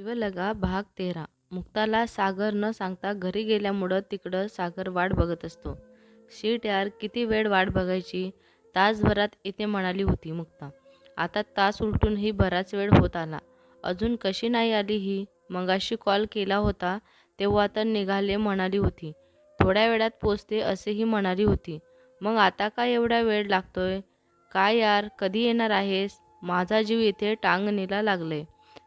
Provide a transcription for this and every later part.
शिवलगा भाग तेरा. मुक्ताला सागर न सांगता घरी गेल्यामुळं तिकडं सागर वाट बघत असतो. शीट यार किती वेळ वाट बघायची तासभरात इथे म्हणाली होती मुक्ता. आता तास उलटूनही बराच वेळ होत आला. अजून कशी नाही आली ही? मगाशी कॉल केला होता तेव्हा तर निघाले म्हणाली होती. थोड्या वेळात पोचते असेही म्हणाली होती. मग आता काय एवढा वेळ लागतोय? काय यार कधी येणार आहेस? माझा जीव इथे टांगणीला लागले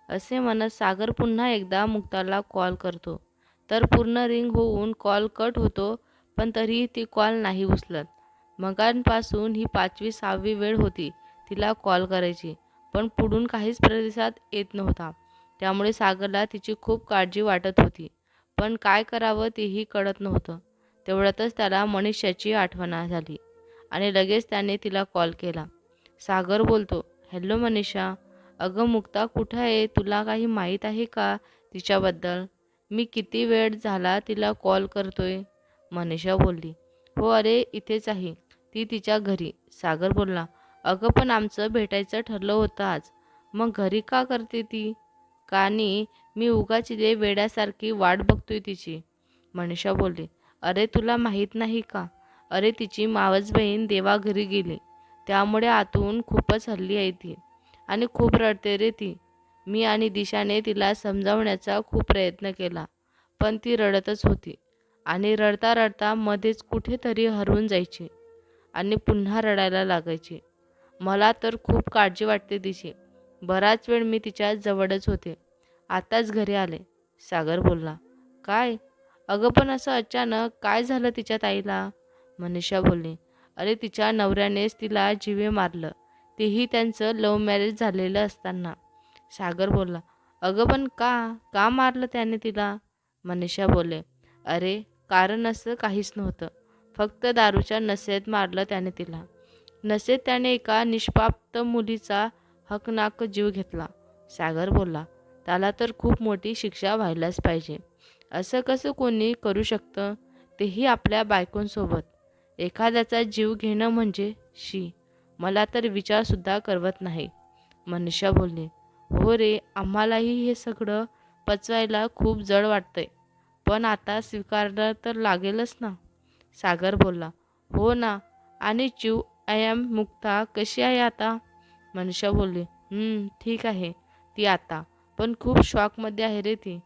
असे म्हणत सागर पुन्हा एकदा मुक्ताला कॉल करतो. तर पूर्ण रिंग होऊन कॉल कट होतो पण तरीही ती कॉल नाही उचलत. मगांपासून ही पाचवी सहावी वेळ होती तिला कॉल करायची पण पुढून काहीच प्रतिसाद येत नव्हता. त्यामुळे सागरला तिची खूप काळजी वाटत होती पण काय करावं तेही कळत नव्हतं. तेवढ्यातच त्याला मनीषाची आठवण झाली आणि लगेच त्याने तिला कॉल केला. सागर बोलतो हॅलो मनीषा. अगं मुक्ता कुठं आहे? तुला काही माहीत आहे का तिच्याबद्दल? मी किती वेळ झाला तिला कॉल करतोय? मनीषा बोलली हो अरे इथेच आहे. ती तिच्या घरी. सागर बोलला अगं पण आमचं भेटायचं ठरलं होतं आज. मग घरी का करते ती? कानी मी उगाच इथे वेड्यासारखी वाट बघतोय तिची. मनीषा बोलली अरे तुला माहीत नाही का? अरे तिची मावस बहीण देवा घरी गेली. त्यामुळे आतून खूपच हल्ली आहे ती. आणि खूप रडते रे ती. मी आणि दिशाने तिला समजावण्याचा खूप प्रयत्न केला पण ती रडतच होती आणि रडता रडता मध्येच कुठेतरी हरवून जायची आणि पुन्हा रडायला लागायची. मला तर खूप काळजी वाटते तिची बराच वेळ मी तिच्या जवळच होते. आताच घरी आले. सागर बोलला काय? अगं पण असं अचानक काय झालं तिच्या ताईला? मनीषा बोलली अरे तिच्या नवऱ्यानेच तिला जिवे मारलं. तेही त्यांचं लव्ह मॅरेज झालेलं असताना. सागर बोलला अगं पण का? का मारलं त्याने तिला? मनीषा बोलले अरे कारण असं काहीच नव्हतं. फक्त दारूच्या नशेत मारलं त्याने तिला. नशेत त्याने एका निष्पाप्त मुलीचा हकनाक जीव घेतला. सागर बोलला त्याला तर खूप मोठी शिक्षा व्हायलाच पाहिजे. असं कसं कोणी करू शकतं? तेही आपल्या बायकोंसोबत. एखाद्याचा जीव घेणं म्हणजे शी. मला तर विचारसुद्धा करवत नाही. मनीषा बोलली हो रे आम्हालाही हे सगळं पचवायला खूप जड वाटतंय. पण आता स्वीकारणं तर लागेलच ना. सागर बोलला हो ना. आणि चिव आय एम मुक्ता कशी आहे आता? मनीषा बोलली ठीक आहे ती आता. पण खूप शॉकमध्ये आहे रे ती.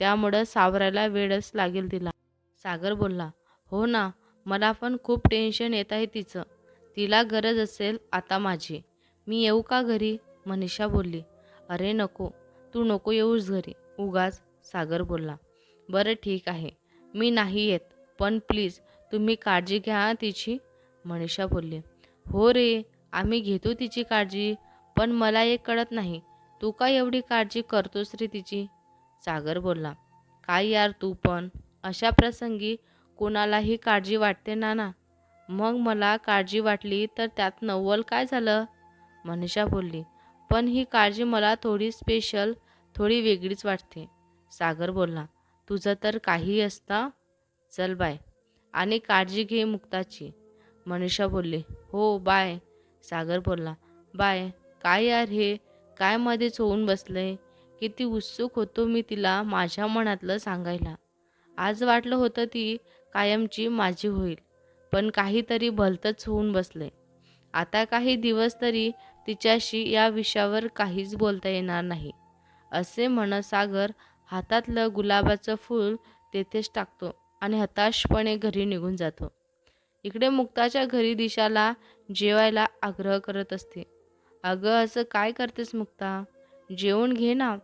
त्यामुळं सावरायला वेळच लागेल तिला. सागर बोलला हो ना. मला पण खूप टेन्शन येत आहे तिचं. तिला गरज असेल आता माझी. मी येऊ का घरी? मनीषा बोलली. अरे नको. तू नको येऊस घरी. उगाच सागर बोलला. बरं ठीक आहे. मी नाही येत. पण प्लीज तुम्ही काळजी घ्या तिची. मनीषा बोलली. हो रे आम्ही घेतो तिची काळजी पण मला एक कळत नाही. तू का एवढी काळजी करतोस रे तिची? सागर बोलला. काय यार तू पण? अशा प्रसंगी कोणालाही काळजी वाटते ना ना? मग मला काळजी वाटली तर त्यात नव्वल काय झालं? मनीषा बोलली पण ही काळजी मला थोडी स्पेशल थोडी वेगळीच वाटते. सागर बोलला तुझं तर काही असता? चल बाय. आणि काळजी घे मुक्ताची. मनीषा बोलली हो बाय. सागर बोलला बाय. काय यार हे? काय मध्येच होऊन बसलंय? किती उत्सुक होतो मी तिला माझ्या मनातलं सांगायला. आज वाटलं होतं ती कायमची माझी होईल. पण काहीतरी भलतंच होऊन बसले. आता काही दिवस तरी तिच्याशी या विषयावर काहीच बोलता येणार नाही. असे म्हणत सागर हातातलं गुलाबाचं फूल तेथेच टाकतो आणि हताशपणे घरी निघून जातो. इकडे मुक्ताच्या घरी दिशाला जेवायला आग्रह करत असते. अगं असं काय करतेस मुक्ता? जेवण घे ना.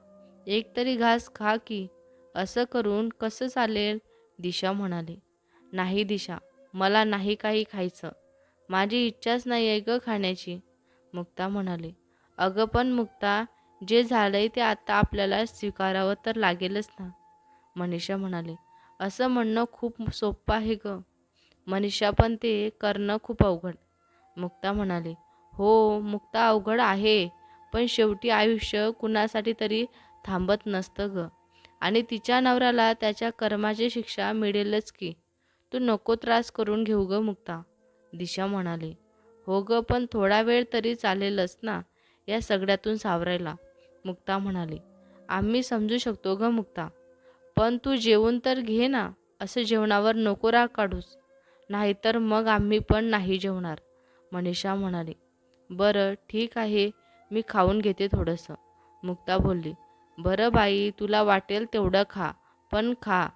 एक तरी घास खा की. असं करून कसं चालेल? दिशा म्हणाली. नाही दिशा. मला नाही काही खायचं. माझी इच्छाच नाही आहे गं खाण्याची. मुक्ता म्हणाली. अगं पण मुक्ता जे झालंय ते आता आपल्याला स्वीकारावं तर लागेलच ना. मनीषा म्हणाली. असं म्हणणं खूप सोपं आहे गं. मनीषा पण ते करणं खूप अवघड. मुक्ता म्हणाली. हो मुक्ता अवघड आहे पण शेवटी आयुष्य कुणासाठी तरी थांबत नसतं ग. आणि तिच्या नवऱ्याला त्याच्या कर्माची शिक्षा मिळेलच की. तू नको त्रास करून घेऊ ग मुक्ता. दिशा म्हणाली. हो ग पण थोडा वेळ तरी चालेलच ना या सगळ्यातून सावरायला. मुक्ता म्हणाली. आम्ही समजू शकतो ग मुक्ता. पण तू जेवून तर घे ना असं जेवणावर नको राग काढूस. नाहीतर मग आम्ही पण नाही जेवणार मनीषा म्हणाली. बरं ठीक आहे मी खाऊन घेते थोडंसं. मुक्ता बोलली. बरं बाई तुला वाटेल तेवढं खा पण खा.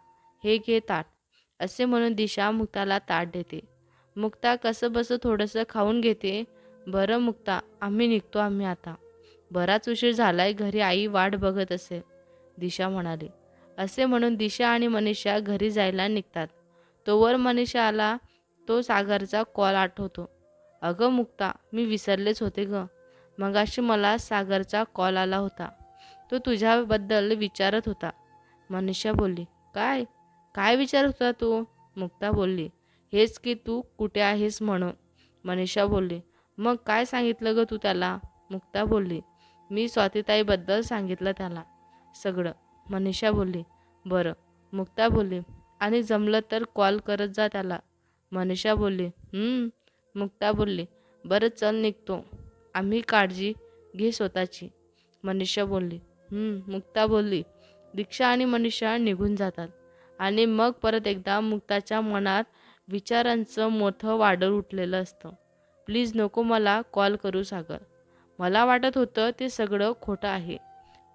हे घे ताट. असे म्हणून दिशा मुक्ताला ताट देते. मुक्ता कसं बसं थोडंसं खाऊन घेते. बरं मुक्ता आम्ही निघतो आम्ही आता. बराच उशीर झालाय घरी आई वाट बघत असेल दिशा म्हणाली. असे म्हणून दिशा आणि मनीषा घरी जायला निघतात. तोवर मनीषा आला तो सागरचा कॉल आठवतो. अगं मुक्ता मी विसरलेच होते ग. मगाशी मला सागरचा कॉल आला होता. तो तुझ्याबद्दल विचारत होता. मनीषा बोलली काय? काय विचार होता तू? मुक्ता बोलली हेच की तू कुठे आहेस म्हणून. मनीषा बोलली मग काय सांगितलं ग तू त्याला? मुक्ता बोलली मी स्वातीताईबद्दल सांगितलं त्याला सगळं. मनीषा बोलली बरं. मुक्ता बोलली आणि जमलं तर कॉल करत जा त्याला. मनीषा बोलली मुक्ता बोलली बरं चल निघतो. आम्ही काळजी घे स्वतःची. मनीषा बोलली मुक्ता बोलली दीक्षा आणि मनीषा निघून जातात. आणि मग परत एकदा मुक्ताच्या मनात विचारांचं मोठं वादळ उठलेलं असतं. प्लीज नको मला कॉल करू सागर. मला वाटत होतं ते सगळं खोटं आहे.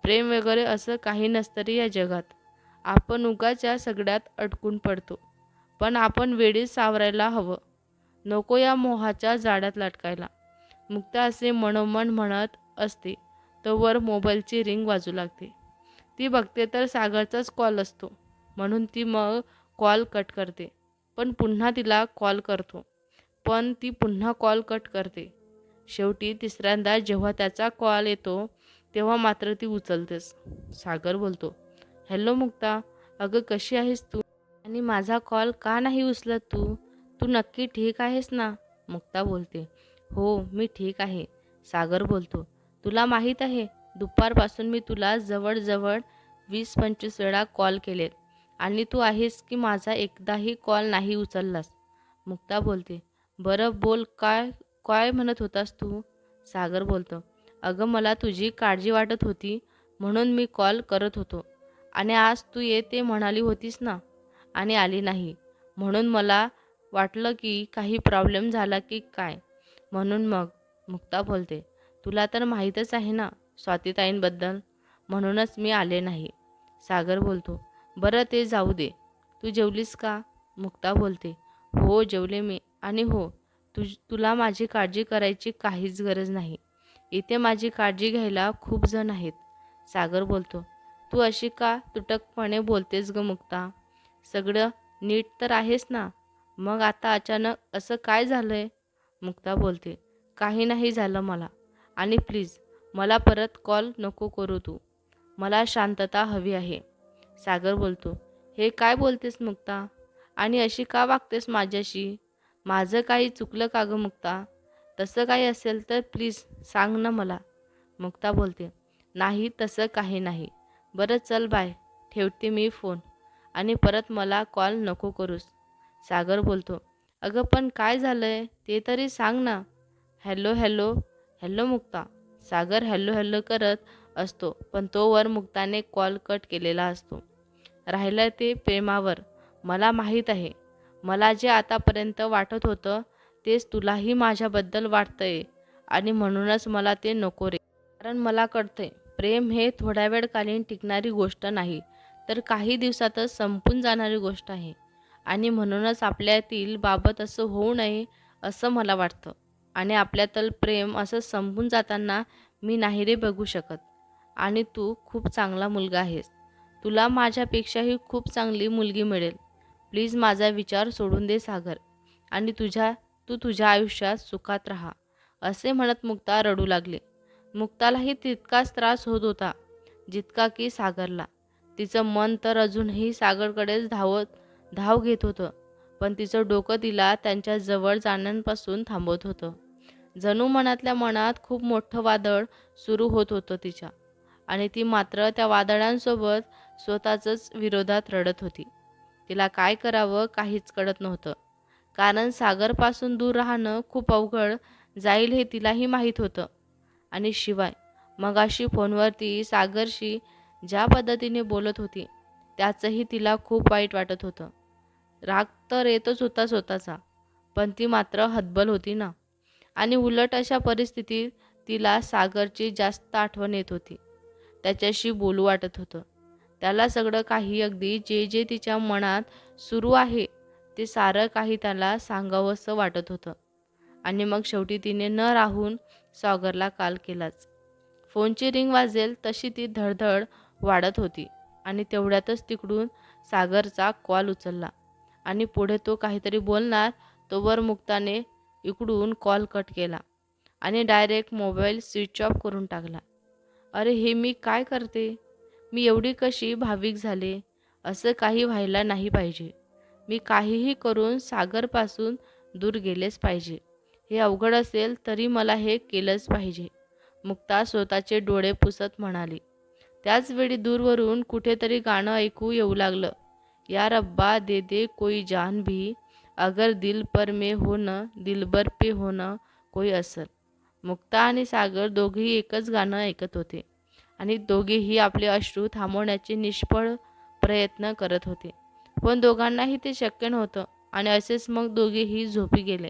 प्रेम वगैरे असं काही नसतं रे या जगात. आपण उगाच या सगळ्यात अडकून पडतो. पण आपण वेळीच सावरायला हवं. नको या मोहाच्या जाळ्यात लटकायला. मुक्ता असे मनोमन म्हणत असते. तर वर मोबाईलची रिंग वाजू लागते. ती बघते तर सागरचाच कॉल असतो. म्हणून ती मग कॉल कट करते. पण पुन्हा तिला कॉल करतो. पण ती पुन्हा कॉल कट करते. शेवटी तिसऱ्यांदा जेव्हा त्याचा कॉल येतो तेव्हा मात्र ती उचलतेस सागर बोलतो हॅलो मुक्ता अगं कशी आहेस तू? आणि माझा कॉल का नाही उचलत तू? तू नक्की ठीक आहेस ना? मुक्ता बोलते हो मी ठीक आहे. सागर बोलतो तुला माहीत आहे दुपारपासून मी तुला जवळजवळ वीस पंचवीस वेळा कॉल केलेत. आणि तू आहेस की माझा एकदाही कॉल नाही उचललास? मुक्ता बोलते बरं बोल काय काय म्हणत होतास तू? सागर बोलतो अगं मला तुझी काळजी वाटत होती म्हणून मी कॉल करत होतो. आणि आज तू येते म्हणाली होतीस ना? आणि आली नाही. म्हणून मला वाटलं की काही प्रॉब्लेम झाला की काय? म्हणून मग मुक्ता बोलते तुला तर माहीतच आहे ना स्वातीताईंबद्दल? म्हणूनच मी आले नाही. सागर बोलतो बरं ते जाऊ दे. तू जेवलीस का? मुक्ता बोलते. हो जेवले मी. आणि हो तुझ तुला माझी काळजी करायची काहीच गरज नाही. इथे माझी काळजी घ्यायला खूप जण आहेत. सागर बोलतो. तू अशी का तुटकपणे बोलतेस ग मुक्ता? सगळं नीट तर आहेस ना? मग आता अचानक असं काय झालं आहे मुक्ता बोलते. काही नाही झालं मला. आणि प्लीज मला परत कॉल नको करू तू. मला शांतता हवी आहे. सागर बोलतो हे काय बोलतेस मुक्ता? आणि अशी का वागतेस माझ्याशी? माझं काही चुकलं का गं मुक्ता? तसं काही असेल तर प्लीज सांग ना मला. मुक्ता बोलते नाही तसं काही नाही. बरं चल बाय. ठेवते मी फोन. आणि परत मला कॉल नको करूस. सागर बोलतो अगं पण काय झालं आहे ते तरी सांग ना. Hello hello. Hello Mukta. Sagar hello hello करत असतो पण तोवर मुक्ताने कॉल कट केलेला असतो. राहिलं ते प्रेमावर. मला माहीत आहे. मला जे आतापर्यंत वाटत होतं तेच तुलाही माझ्याबद्दल वाटतंय आणि म्हणूनच मला ते नको रे. कारण मला कळतंय प्रेम हे थोड्या वेळकालीन टिकणारी गोष्ट नाही तर काही दिवसातच संपून जाणारी गोष्ट आहे. आणि म्हणूनच आपल्यातील बाबत असं होऊ नये असं मला वाटतं. आणि आपल्यातल प्रेम असं संपून जाताना मी नाही रे बघू शकत. आणि तू खूप चांगला मुलगा आहेस. तुला माझ्यापेक्षाही खूप चांगली मुलगी मिळेल. प्लीज माझा विचार सोडून दे सागर. आणि तुझ्या तू तुझ्या आयुष्यात सुखात राहा असे म्हणत मुक्ता रडू लागले. मुक्तालाही तितकाच त्रास होत होता जितका की सागरला. तिचं मन तर अजूनही सागरकडेच धावत धाव घेत होतं पण तिचं डोकं तिला त्यांच्या जवळ जाण्यापासून थांबवत होतं. जणू मनातल्या मनात खूप मोठं वादळ सुरू होत होतं तिच्या. आणि ती मात्र त्या वादळांसोबत स्वतःच विरोधात रडत होती. तिला काय करावं काहीच कळत नव्हतं. कारण सागरपासून दूर राहणं खूप अवघड जाईल हे तिलाही माहीत होतं. आणि शिवाय मगाशी फोनवरती सागरशी ज्या पद्धतीने बोलत होती त्याचंही तिला खूप वाईट वाटत होतं. राग तर येतच होता स्वतःचा पण ती मात्र हतबल होती ना. आणि उलट अशा परिस्थितीत तिला सागरची जास्त आठवण येत होती. त्याच्याशी बोलू वाटत होतं. त्याला सगळं काही अगदी जे जे तिच्या मनात सुरू आहे ते सारं काही त्याला सांगावंसं वाटत होतं. आणि मग शेवटी तिने न राहून सागरला काल केलाच. फोनची रिंग वाजेल तशी ती धडधड वाढत होती आणि तेवढ्यातच तिकडून सागरचा कॉल उचलला. आणि पुढे तो काहीतरी बोलणार तोवर मुक्ताने इकडून कॉल कट केला आणि डायरेक्ट मोबाईल स्विच ऑफ करून टाकला. अरे हे मी काय करते? मी एवढी कशी भाविक झाले असं काही व्हायला नाही पाहिजे. मी काहीही करून सागरपासून दूर गेलेच पाहिजे. हे अवघड असेल तरी मला हे केलंच पाहिजे मुक्ता स्वतःचे डोळे पुसत म्हणाली. त्याचवेळी दूरवरून कुठेतरी गाणं ऐकू येऊ लागलं. या रब्बा दे दे कोई जान भी अगर दिल पर मे हो न दिलबर पे हो न कोई असर. मुक्ता आणि सागर दोघेही एकच गाणं ऐकत होते. आणि दोघेही आपले अश्रू थांबवण्याचे निष्फळ प्रयत्न करत होते. पण दोघांनाही ते शक्य नव्हतं आणि असेच मग दोघेही झोपी गेले.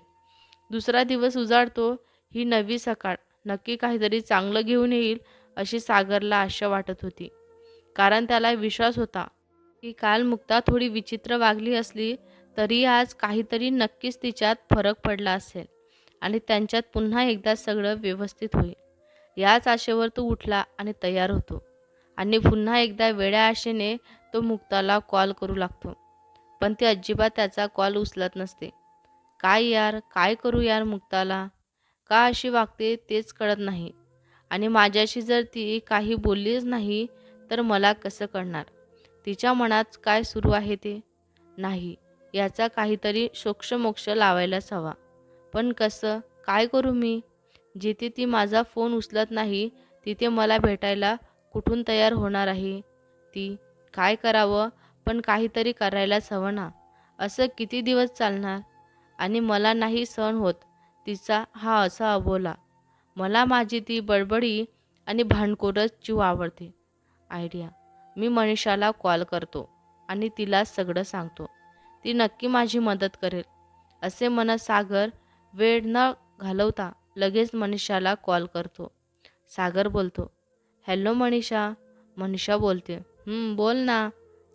दुसरा दिवस उजाडतो ही नवी सकाळ. नक्की काहीतरी चांगलं घेऊन येईल अशी सागरला आशा वाटत होती. कारण त्याला विश्वास होता की काल मुक्ता थोडी विचित्र वागली असली तरी आज काहीतरी नक्कीच तिच्यात फरक पडला असेल आणि त्यांच्यात पुन्हा एकदा सगळं व्यवस्थित होईल. याच आशेवर तो उठला आणि तयार होतो. आणि पुन्हा एकदा वेड्या आशेने तो मुक्ताला कॉल करू लागतो. पण ती अजिबात त्याचा कॉल उचलत नसते. काय यार? काय करू यार मुक्ताला? का अशी वागते तेच कळत नाही. आणि माझ्याशी जर ती काही बोललीच नाही तर मला कसं कळणार? तिच्या मनात काय सुरू आहे ते? नाही याचा काहीतरी शोक्षमोक्ष लावायलाच हवा. पण कसं? काय करू मी? जिथे ती माझा फोन उचलत नाही तिथे मला भेटायला कुठून तयार होणार आहे? ती काय करावं? पण काहीतरी करायलाच हवं ना असं किती दिवस चालणार? आणि मला नाही सहन होत. तिचा हा असा अबोला. मला माझी ती बडबडी आणि भांडकोरच जीव आवडते. आयडिया. मी मनीषाला कॉल करतो आणि तिला सगळं सांगतो. ती नक्की माझी मदत करेल. असे म्हणत सागर वेळ न घालवता लगेच मनीषाला कॉल करतो. सागर बोलतो हॅलो मनीषा. मनीषा बोलते बोल ना.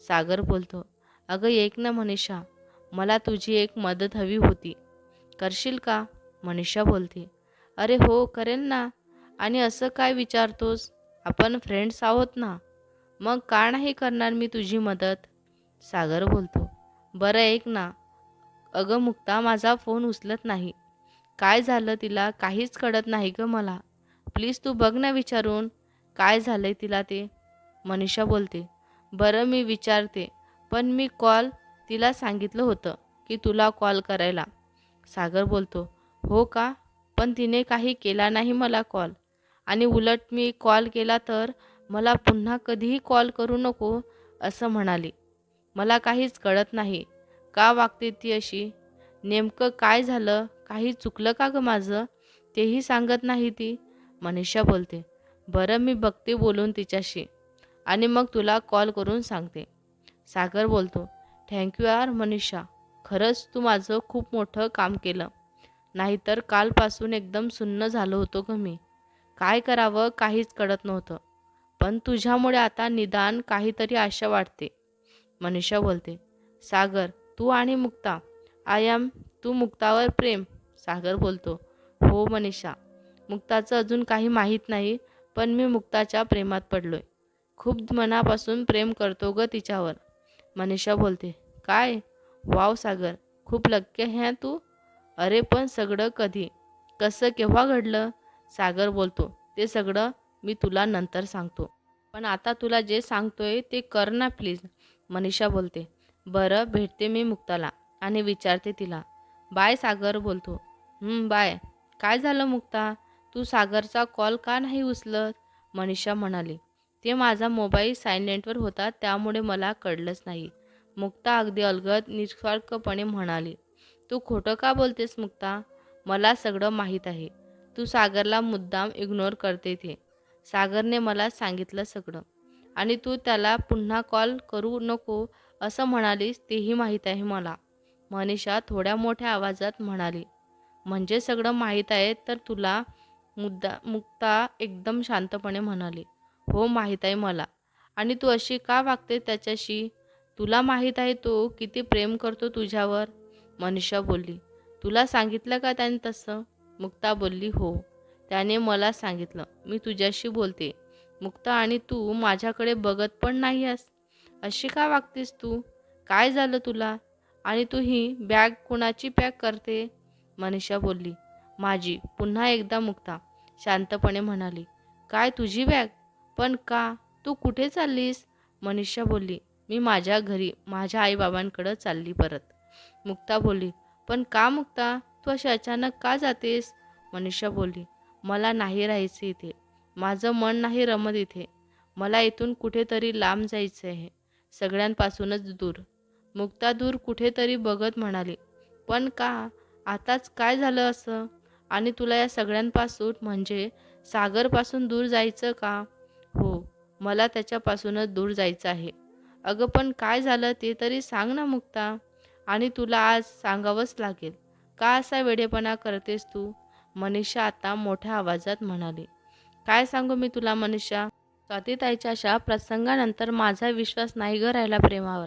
सागर बोलतो अगं एक ना मनीषा मला तुझी एक मदत हवी होती. करशील का? मनीषा बोलते अरे हो करेन ना. आणि असं काय विचारतोस? आपण फ्रेंड्स आहोत ना. मग का नाही करणार मी तुझी मदत? सागर बोलतो बरं ऐक ना. अगं मुक्ता माझा फोन उचलत नाही. काय झालं तिला काहीच कळत नाही ग मला. प्लीज तू बघ ना विचारून काय झालंय तिला ते. मनीषा बोलते बरं मी विचारते पण मी कॉल तिला सांगितलं होतं की तुला कॉल करायला. सागर बोलतो हो का? पण तिने काही केला नाही मला कॉल. आणि उलट मी कॉल केला तर मला पुन्हा कधीही कॉल करू नको असं म्हणाली. मला काहीच कळत नाही. का वागते ती अशी? नेमकं काय झालं? काही चुकलं का गं माझं? तेही सांगत नाही ती. मनीषा बोलते बरं मी बघते बोलून तिच्याशी आणि मग तुला कॉल करून सांगते. सागर बोलतो थँक्यू यार मनीषा खरंच तू माझं खूप मोठं काम केलं. नाहीतर कालपासून एकदम सुन्न झालो होतो ग मी. काय करावं काहीच कळत नव्हतं. पण तुझ्यामुळे आता निदान काहीतरी आशा वाटते मनीषा बोलते सागर तू आणि मुक्ता आय एम तू मुक्तावर प्रेम सागर बोलतो हो मनीषा मुक्ताचं अजून काही माहीत नाही पण मी मुक्ताच्या प्रेमात पडलोय. खूप मनापासून प्रेम करतो ग तिच्यावर. मनीषा बोलते काय? वाव सागर खूप लक्के ह्या तू? अरे पण सगळं कधी? कसं केव्हा घडलं? सागर बोलतो ते सगळं मी तुला नंतर सांगतो. पण आता तुला जे सांगतोय ते कर ना प्लीज. मनीषा बोलते बरं भेटते मी मुक्ताला आणि विचारते तिला. बाय सागर बोलतो बाय. काय झालं मुक्ता? तू सागरचा कॉल का नाही उचलत? मनीषा म्हणाली. ते माझा मोबाईल सायलेंटवर होता त्यामुळे मला कळलंच नाही. मुक्ता अगदी अलगद निस्वार्थपणे म्हणाली. तू खोटं का बोलतेस मुक्ता? मला सगळं माहीत आहे. तू सागरला मुद्दाम इग्नोर करते ते. सागरने मला सांगितलं सगळं. आणि तू त्याला पुन्हा कॉल करू नको असं म्हणालीस तेही माहीत आहे मला. मनीषा थोड्या मोठ्या आवाजात म्हणाली. म्हणजे सगळं माहीत आहे तर तुला मुद्दा मुक्ता एकदम शांतपणे म्हणाली हो माहीत आहे मला. आणि तू अशी का वागते त्याच्याशी? तुला माहीत आहे तो किती प्रेम करतो तुझ्यावर? मनीषा बोलली तुला सांगितलं का त्याने तसं? मुक्ता बोलली हो. त्याने मला सांगितलं मी तुझ्याशी बोलते. मुक्ता आणि तू माझ्याकडे बघत पण नाही आहेस अशी का वागतेस तू? काय झालं तुला? आणि तू ही बॅग कुणाची पॅक करते? मनीषा बोलली माझी पुन्हा एकदा मुक्ता शांतपणे म्हणाली. काय तुझी बॅग? पण का? तू कुठे चाललीस? मनीषा बोलली मी माझ्या घरी माझ्या आईबाबांकडं चालली परत. मुक्ता बोलली पण का मुक्ता? तू अशी अचानक का जातेस? मनीषा बोलली मला नाही राहायचं इथे. माझं मन नाही रमत इथे. मला इथून कुठेतरी लांब जायचं आहे सगळ्यांपासूनच दूर. मुक्ता दूर कुठेतरी बघत म्हणाली पण का? आताच काय झालं असं? आणि तुला या सगळ्यांपासून म्हणजे सागरपासून दूर जायचं का? हो मला त्याच्यापासूनच दूर जायचं आहे. अगं पण काय झालं ते तरी सांग ना मुक्ता. आणि तुला आज सांगावंच लागेल. का असा वेडेपणा करतेस तू? मनीषा आता मोठ्या आवाजात म्हणाली. काय सांगू मी तुला मनीषा? स्वातीताईच्या अशा प्रसंगानंतर माझा विश्वास नाही ग राहिला प्रेमावर.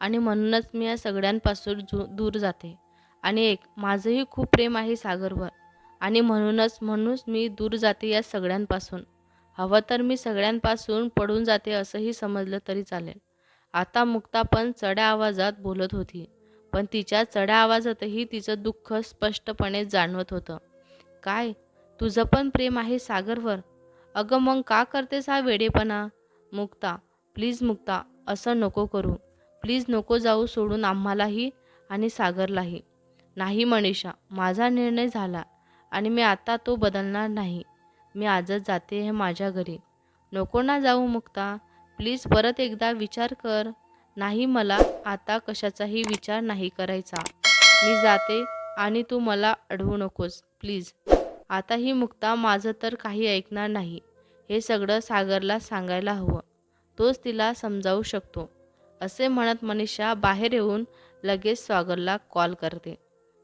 आणि म्हणूनच मी या सगळ्यांपासून जू दूर जाते. आणि एक माझंही खूप प्रेम आहे सागरवर. आणि म्हणूनच म्हणूनच मी दूर जाते या सगळ्यांपासून. हवं तर मी सगळ्यांपासून पडून जाते असंही समजलं तरी चालेल. आता मुक्ता पण चढ्या आवाजात बोलत होती. पण तिच्या चढ्या आवाजातही तिचं दुःख स्पष्टपणे जाणवत होतं. काय? तुझं पण प्रेम आहे सागरवर? अगं मग का करतेस हा वेडेपणा? मुक्ता प्लीज मुक्ता असं नको करू. प्लीज नको जाऊ सोडून आम्हालाही आणि सागरलाही. नाही मनीषा माझा निर्णय झाला आणि मी आता तो बदलणार नाही. मी आजच जाते हे माझ्या घरी. नको ना जाऊ मुक्ता. प्लीज परत एकदा विचार कर. नाही मला आता कशाचाही विचार नाही करायचा. मी जाते आणि तू मला अडवू नकोस. प्लीज. आता ही मुक्ता माझं तर काही ऐकणार नाही. हे सगळं सागरला सांगायला हवं. तोच तिला समजावू शकतो. असे म्हणत मनीषा बाहेर येऊन लगेच सागरला कॉल करते.